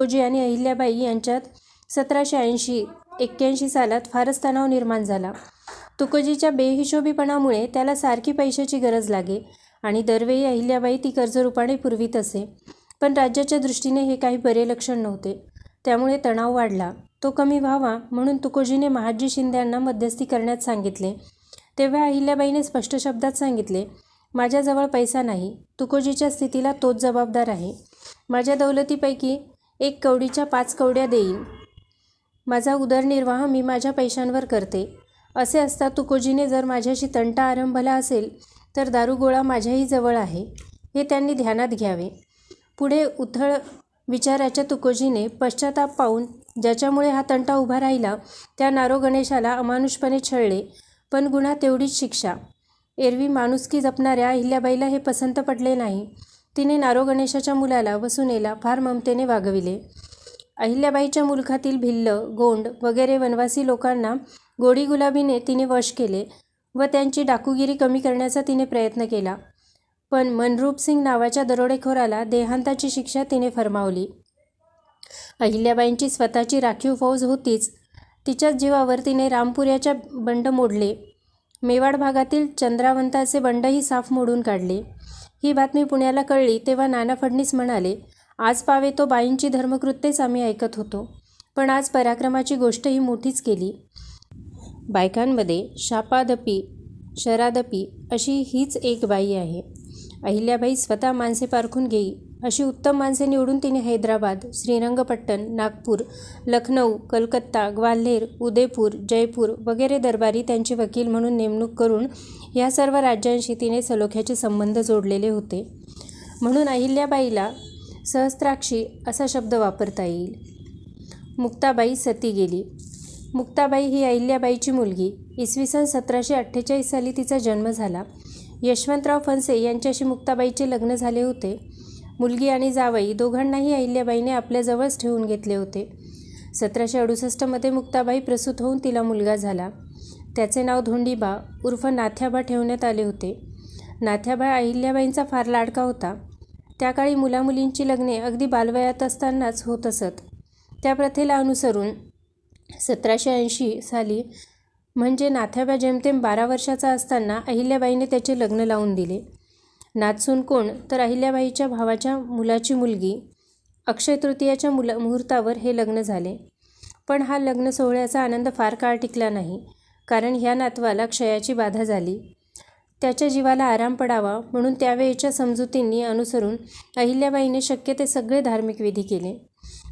तुकोजी आणि अहिल्याबाई यांच्यात सतराशे ऐंशी एक्क्याऐंशी सालात फारच तणाव निर्माण झाला. तुकोजीच्या बेहिशोबीपणामुळे त्याला सारखी पैशाची गरज लागे आणि दरवेळी अहिल्याबाई ती कर्जरूपाने पुरवीत असे. पण राज्याच्या दृष्टीने हे काही बरे लक्षण नव्हते. त्यामुळे तणाव वाढला. तो कमी व्हावा म्हणून तुकोजीने महाजी शिंद्यांना मध्यस्थी करण्यात सांगितले. तेव्हा अहिल्याबाईने स्पष्ट शब्दात सांगितले, माझ्याजवळ पैसा नाही. तुकोजीच्या स्थितीला तोच जबाबदार आहे. माझ्या दौलतीपैकी एक कवडीच्या पाच कवड्या देईन. माझा उदरनिर्वाह मी माझ्या पैशांवर करते. असे असता तुकोजीने जर माझ्याशी तंटा आरंभला असेल तर दारुगोळा माझ्याही जवळ आहे, हे त्यांनी ध्यानात घ्यावे. पुढे उथळ विचाराच्या तुकोजीने पश्चाताप पाहून ज्याच्यामुळे हा तंटा उभा राहिला त्या नारो गणेशाला अमानुषपणे छळले. पण गुन्हा तेवढीच शिक्षा. एरवी माणुसकी जपणाऱ्या अहिल्याबाईला हे पसंत पडले नाही. तिने नारोगणेशाच्या मुलाला व सुनेला फार ममतेने वागविले. अहिल्याबाईच्या मुलखातील भिल्ल, गोंड वगैरे वनवासी लोकांना गोडीगुलाबीने तिने वश केले व त्यांची डाकूगिरी कमी करण्याचा तिने प्रयत्न केला. पण मनरूपसिंग नावाच्या दरोडेखोराला देहांताची शिक्षा तिने फरमावली अहिल्याबाईंची स्वतःची राखीव फौज होतीच. तिच्याच जीवावर तिने रामपुऱ्याच्या बंड मोडले. मेवाड भागातील चंद्रावंताचे बंडही साफ मोडून काढले. ही बातमी पुण्याला कळली तेव्हा नाना फडणीस म्हणाले, आज पावे तो बाईंची धर्मकृत्येच आम्ही ऐकत होतो. पण आज पराक्रमाची गोष्ट ही मोठीच केली. बायकांमध्ये शापादपी शरादपी अशी हीच एक बाई आहे. अहिल्याबाई स्वतः माणसे पारखून घेई अशी उत्तम माणसे निवडून तिने हैदराबाद, श्रीरंगपट्टण, नागपूर, लखनौ, कलकत्ता, ग्वाल्हेर, उदयपूर जयपूर वगैरे दरबारी त्यांची वकील म्हणून नेमणूक करून या सर्व राज्यांशी तिने सलोख्याचे संबंध जोडलेले होते. म्हणून अहिल्याबाईला सहस्त्राक्षी असा शब्द वापरता येईल. मुक्ताबाई सती गेली. मुक्ताबाई ही अहिल्याबाईची मुलगी. इसवी सन सतराशे अठ्ठेचाळीस साली तिचा जन्म झाला. यशवंतराव फणसे यांच्याशी मुक्ताबाईचे लग्न झाले होते. मुलगी आणि जावई दोघांनाही अहिल्याबाईने आपल्याजवळच ठेवून घेतले होते. सतराशे अडुसष्टमध्ये मुक्ताबाई प्रसूत होऊन तिला मुलगा झाला. त्याचे नाव धोंडीबा उर्फ नाथ्याबा ठेवण्यात आले होते. नाथ्याबा अहिल्याबाईंचा फार लाडका होता. त्याकाळी मुलामुलींची लग्ने अगदी बालवयात असतानाच होत असत. त्या प्रथेला अनुसरून सतराशे ऐंशी साली म्हणजे नाथ्याबा जेमतेम बारा वर्षाचा असताना अहिल्याबाईने त्याचे लग्न लावून दिले. नाचून कोण तर अहिल्याबाईच्या भावाच्या मुलाची मुलगी. अक्षय तृतीयाच्या मुला मुहूर्तावर हे लग्न झाले. पण हा लग्न सोहळ्याचा आनंद फार काळ टिकला नाही. कारण ह्या नातवाला क्षयाची बाधा झाली. त्याच्या जीवाला आराम पडावा म्हणून त्यावेळच्या समजुतींनी अनुसरून अहिल्याबाईने शक्य ते सगळे धार्मिक विधी केले.